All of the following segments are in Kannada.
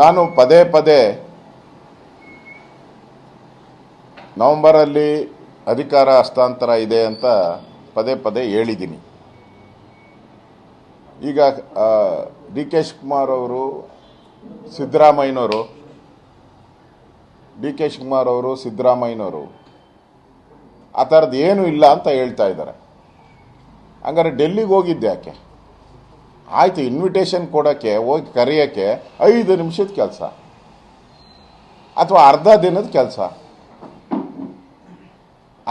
ನಾನು ಪದೇ ಪದೇ ನವೆಂಬರಲ್ಲಿ ಅಧಿಕಾರ ಹಸ್ತಾಂತರ ಇದೆ ಅಂತ ಪದೇ ಪದೇ ಹೇಳಿದ್ದೀನಿ. ಈಗ ಡಿ ಕೆ ಶಿವಕುಮಾರ್ ಅವರು, ಸಿದ್ದರಾಮಯ್ಯನವರು, ಡಿ ಕೆ ಶಿವಕುಮಾರ್ ಅವರು, ಸಿದ್ದರಾಮಯ್ಯನವರು, ಆ ಥರದ್ದು ಏನೂ ಇಲ್ಲ ಅಂತ ಹೇಳ್ತಾ ಇದ್ದಾರೆ. ಹಂಗಾರೆ ಡೆಲ್ಲಿಗೆ ಹೋಗಿದ್ದೆ ಯಾಕೆ? ಆಯಿತು ಇನ್ವಿಟೇಷನ್ ಕೊಡೋಕ್ಕೆ, ಹೋಗಿ ಕರೆಯೋಕ್ಕೆ ಐದು ನಿಮಿಷದ ಕೆಲಸ. ಅಥವಾ ಅರ್ಧ ದಿನದ ಕೆಲಸ.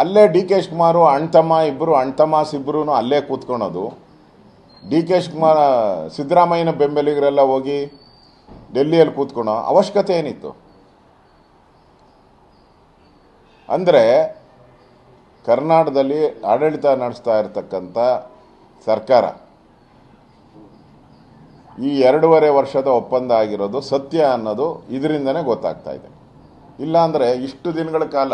ಅಲ್ಲೇ ಡಿ ಕೆ ಶಿವಕುಮಾರು ಅಣ್ತಮ್ಮ ಇಬ್ಬರು ಅಣ್ತಮಾಸ್ ಇಬ್ಬರು ಅಲ್ಲೇ ಕೂತ್ಕೊಳೋದು. ಡಿ ಕೆ ಶಿವಕುಮಾರ್, ಸಿದ್ದರಾಮಯ್ಯನ ಬೆಂಬಲಿಗರೆಲ್ಲ ಹೋಗಿ ಡೆಲ್ಲಿಯಲ್ಲಿ ಕೂತ್ಕೊಳೋ ಅವಶ್ಯಕತೆ ಏನಿತ್ತು? ಅಂದರೆ ಕರ್ನಾಟಕದಲ್ಲಿ ಆಡಳಿತ ನಡೆಸ್ತಾ ಇರತಕ್ಕಂಥ ಸರ್ಕಾರ. ಈ ಎರಡೂವರೆ ವರ್ಷದ ಒಪ್ಪಂದ ಆಗಿರೋದು ಸತ್ಯ ಅನ್ನೋದು ಇದರಿಂದನೇ ಗೊತ್ತಾಗ್ತಾ ಇದೆ. ಇಲ್ಲಾಂದರೆ ಇಷ್ಟು ದಿನಗಳ ಕಾಲ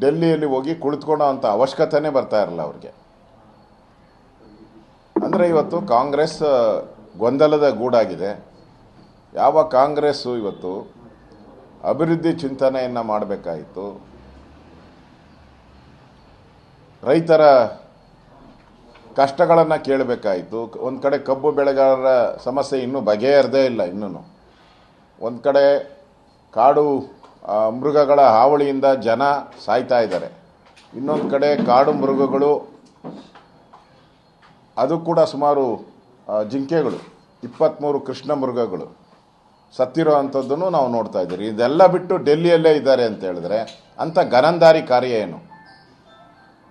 ಡೆಲ್ಲಿಯಲ್ಲಿ ಹೋಗಿ ಕುಳಿತುಕೊಳ್ಳೋ ಅಂಥ ಅವಶ್ಯಕತೆನೇ ಬರ್ತಾ ಇರಲ್ಲ ಅವ್ರಿಗೆ. ಅಂದರೆ ಇವತ್ತು ಕಾಂಗ್ರೆಸ್ ಗೊಂದಲದ ಗೂಡಾಗಿದೆ. ಯಾವ ಕಾಂಗ್ರೆಸ್ಸು ಇವತ್ತು ಅಭಿವೃದ್ಧಿ ಚಿಂತನೆಯನ್ನು ಮಾಡಬೇಕಾಯಿತು. ರೈತರ ಕಷ್ಟಗಳನ್ನು ಕೇಳಬೇಕಾಯಿತು. ಒಂದು ಕಡೆ ಕಬ್ಬು ಬೆಳೆಗಾರರ ಸಮಸ್ಯೆ ಇನ್ನೂ ಬಗೆಹರದೇ ಇಲ್ಲ ಇನ್ನೂ ಒಂದು ಕಡೆ ಕಾಡು ಮೃಗಗಳ ಹಾವಳಿಯಿಂದ ಜನ ಸಾಯ್ತಾ ಇದ್ದಾರೆ. ಇನ್ನೊಂದು ಕಡೆ ಕಾಡು ಮೃಗಗಳು, ಅದು ಕೂಡ ಸುಮಾರು ಜಿಂಕೆಗಳು ಇಪ್ಪತ್ತ್ಮೂರು ಕೃಷ್ಣ ಮೃಗಗಳು. ಸತ್ತಿರೋ ಅಂಥದ್ದನ್ನು ನಾವು ನೋಡ್ತಾ ಇದ್ದೀರಿ. ಇದೆಲ್ಲ ಬಿಟ್ಟು ಡೆಲ್ಲಿಯಲ್ಲೇ ಇದ್ದಾರೆ ಅಂತ ಹೇಳಿದ್ರೆ, ಅಂಥ ಗನಂದಾರಿ ಕಾರ್ಯ ಏನು?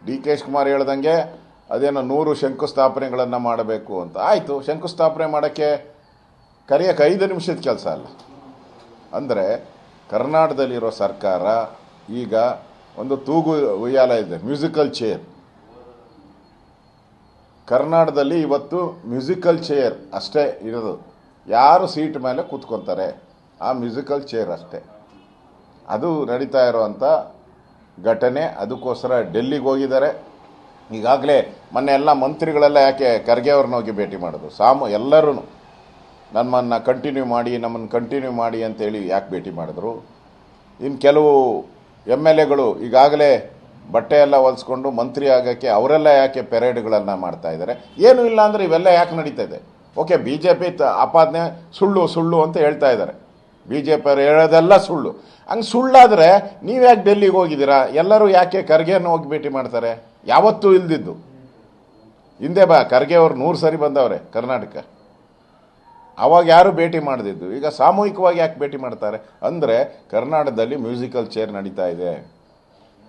ಡಿ ಕೆ ಶಿವಕುಮಾರ್ ಹೇಳ್ದಂಗೆ ಅದೇನೋ ನೂರು ಶಂಕುಸ್ಥಾಪನೆಗಳನ್ನು ಮಾಡಬೇಕು ಅಂತ. ಆಯಿತು, ಶಂಕುಸ್ಥಾಪನೆ ಮಾಡೋಕ್ಕೆ ಕರೆಯೋಕ್ಕೆ ಐದು ನಿಮಿಷದ ಕೆಲಸ ಅಲ್ಲ. ಅಂದರೆ ಕರ್ನಾಟಕದಲ್ಲಿರೋ ಸರ್ಕಾರ ಈಗ ಒಂದು ತೂಗು ಉಯ್ಯಾಲ ಇದೆ, ಮ್ಯೂಸಿಕಲ್ ಚೇರ್. ಕರ್ನಾಟಕದಲ್ಲಿ ಇವತ್ತು ಮ್ಯೂಸಿಕಲ್ ಚೇರ್ ಅಷ್ಟೇ ಇರೋದು. ಯಾರು ಸೀಟ್ ಮೇಲೆ ಕೂತ್ಕೊತಾರೆ, ಆ ಮ್ಯೂಸಿಕಲ್ ಚೇರ್ ಅಷ್ಟೇ. ಅದು ನಡೀತಾ ಇರೋವಂಥ ಘಟನೆ, ಅದಕ್ಕೋಸ್ಕರ ಡೆಲ್ಲಿಗೆ ಹೋಗಿದ್ದಾರೆ. ಈಗಾಗಲೇ ಮೊನ್ನೆ ಎಲ್ಲ ಮಂತ್ರಿಗಳೆಲ್ಲ ಯಾಕೆ ಖರ್ಗೆ ಅವ್ರನ್ನ ಹೋಗಿ ಭೇಟಿ ಮಾಡೋದು? ಸಾಮು ಎಲ್ಲರೂ ನಮ್ಮನ್ನು ಕಂಟಿನ್ಯೂ ಮಾಡಿ, ನಮ್ಮನ್ನು ಕಂಟಿನ್ಯೂ ಮಾಡಿ ಅಂತೇಳಿ ಯಾಕೆ ಭೇಟಿ ಮಾಡಿದ್ರು? ಇನ್ನು ಕೆಲವು ಎಂ ಎಲ್ ಎಗಳು ಈಗಾಗಲೇ ಬಟ್ಟೆ ಎಲ್ಲ ಹೊಲಿಸ್ಕೊಂಡು ಮಂತ್ರಿ ಆಗೋಕ್ಕೆ ಅವರೆಲ್ಲ ಯಾಕೆ ಪೆರೇಡ್ಗಳನ್ನು ಮಾಡ್ತಾ ಇದ್ದಾರೆ? ಏನೂ ಇಲ್ಲ ಅಂದರೆ ಇವೆಲ್ಲ ಯಾಕೆ ನಡೀತಾ ಇದೆ? ಓಕೆ, ಬಿ ಜೆ ಪಿ ಆಪಾದನೆ ಸುಳ್ಳು ಸುಳ್ಳು ಅಂತ ಹೇಳ್ತಾ ಇದ್ದಾರೆ. ಬಿ ಜೆ ಪಿಯವ್ರು ಹೇಳೋದೆಲ್ಲ ಸುಳ್ಳು. ಹಂಗೆ ಸುಳ್ಳಾದರೆ ನೀವು ಯಾಕೆ ಡೆಲ್ಲಿಗೆ ಹೋಗಿದ್ದೀರಾ? ಎಲ್ಲರೂ ಯಾಕೆ ಖರ್ಗೆಯನ್ನು ಹೋಗಿ ಭೇಟಿ ಮಾಡ್ತಾರೆ? ಯಾವತ್ತೂ ಇಲ್ದಿದ್ದು. ಹಿಂದೆ ಬಾ, ಖರ್ಗೆ ಅವ್ರು ನೂರು ಸರಿ ಬಂದವ್ರೆ ಕರ್ನಾಟಕ. ಅವಾಗ ಯಾರು ಭೇಟಿ ಮಾಡದಿದ್ದು? ಈಗ ಸಾಮೂಹಿಕವಾಗಿ ಯಾಕೆ ಭೇಟಿ ಮಾಡ್ತಾರೆ? ಅಂದರೆ ಕರ್ನಾಟಕದಲ್ಲಿ ಮ್ಯೂಸಿಕಲ್ ಚೇರ್ ನಡೀತಾ ಇದೆ.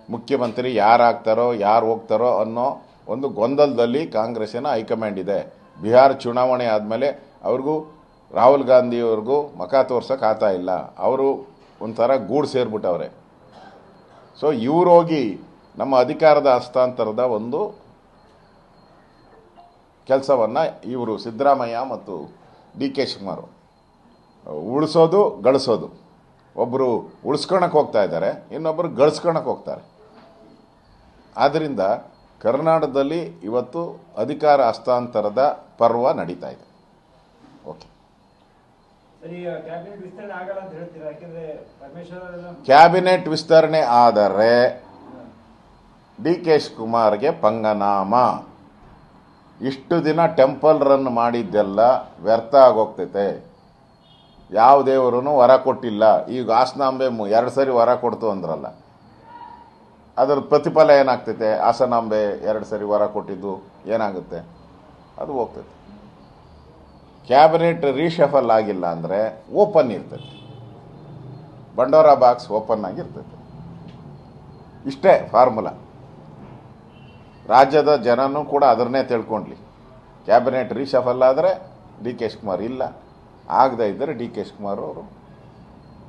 ಮುಖ್ಯಮಂತ್ರಿ ಯಾರಾಗ್ತಾರೋ, ಯಾರು ಹೋಗ್ತಾರೋ ಅನ್ನೋ ಒಂದು ಗೊಂದಲದಲ್ಲಿ ಕಾಂಗ್ರೆಸ್ಸಿನ ಹೈಕಮಾಂಡ್ ಇದೆ. ಬಿಹಾರ ಚುನಾವಣೆ ಆದಮೇಲೆ ಅವ್ರಿಗೂ ರಾಹುಲ್ ಗಾಂಧಿಯವ್ರಿಗೂ ಮಖ ತೋರ್ಸೋಕೆ ಆಗ್ತಾ ಇಲ್ಲ. ಅವರು ಒಂಥರ ಗೂಡು ಸೇರಿಬಿಟ್ಟವ್ರೆ. ಸೊ ಹೋಗಿ ನಮ್ಮ ಅಧಿಕಾರದ ಹಸ್ತಾಂತರದ ಒಂದು ಕೆಲಸವನ್ನು ಇವರು ಸಿದ್ದರಾಮಯ್ಯ ಮತ್ತು ಡಿ ಕೆ ಶಿವಕುಮಾರ್ ಉಳಿಸೋದು ಗಳಿಸೋದು. ಒಬ್ಬರು ಉಳಿಸ್ಕೊಳಕ್ಕೆ ಹೋಗ್ತಾ ಇದ್ದಾರೆ ಇನ್ನೊಬ್ಬರು ಗಳಿಸ್ಕೊಳಕ್ಕೆ ಹೋಗ್ತಾರೆ. ಆದ್ದರಿಂದ ಕರ್ನಾಟಕದಲ್ಲಿ ಇವತ್ತು ಅಧಿಕಾರ ಹಸ್ತಾಂತರದ ಪರ್ವ ನಡೀತಾ ಇದೆ. ಓಕೆ. ಕ್ಯಾಬಿನೆಟ್ ವಿಸ್ತರಣೆ ಆಗಲ್ಲ ಅಂತ ಹೇಳ್ತೀರಾ ಯಾಕಂದ್ರೆ ಪರಮೇಶ್ವರ್ ಅವರೆಲ್ಲ ಕ್ಯಾಬಿನೆಟ್ ವಿಸ್ತರಣೆ ಆದರೆ ಡಿ ಕೆ ಶಿವಕುಮಾರ್ಗೆ ಪಂಗನಾಮ. ಇಷ್ಟು ದಿನ ಟೆಂಪಲ್ ರನ್ ಮಾಡಿದ್ದೆಲ್ಲ ವ್ಯರ್ಥ ಆಗೋಗ್ತೈತೆ. ಯಾವ ದೇವರೂ ವರ ಕೊಟ್ಟಿಲ್ಲ. ಈಗ ಹಾಸನಾಂಬೆ ಮು- ಎರಡು ಸರಿ ವರ ಕೊಡ್ತು ಅಂದ್ರಲ್ಲ. ಅದರ ಪ್ರತಿಫಲ ಏನಾಗ್ತೈತೆ? ಹಾಸನಾಂಬೆ ಎರಡು ಸರಿ ವರ ಕೊಟ್ಟಿದ್ದು ಏನಾಗುತ್ತೆ? ಅದು ಹೋಗ್ತೈತೆ. ಕ್ಯಾಬಿನೆಟ್ ರೀಶಫಲ್ ಆಗಿಲ್ಲ ಅಂದರೆ ಓಪನ್ ಇರ್ತೈತೆ. ಬಂಡೋರ ಬಾಕ್ಸ್ ಓಪನ್ ಆಗಿರ್ತೈತೆ. ಇಷ್ಟೇ ಫಾರ್ಮುಲಾ. ರಾಜ್ಯದ ಜನನೂ ಕೂಡ ಅದನ್ನೇ ತಿಳ್ಕೊಂಡ್ಲಿ. ಕ್ಯಾಬಿನೆಟ್ ರೀಶಫಲ್ ಆದರೆ ಡಿ ಕೆ ಶಿವಕುಮಾರ್ ಇಲ್ಲ. ಆಗದೇ ಇದ್ದರೆ ಡಿ ಕೆ ಶಿವಕುಮಾರ್ ಅವರು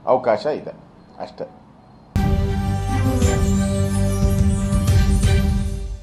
ಅವಕಾಶ ಇದೆ. ಅಷ್ಟೇ.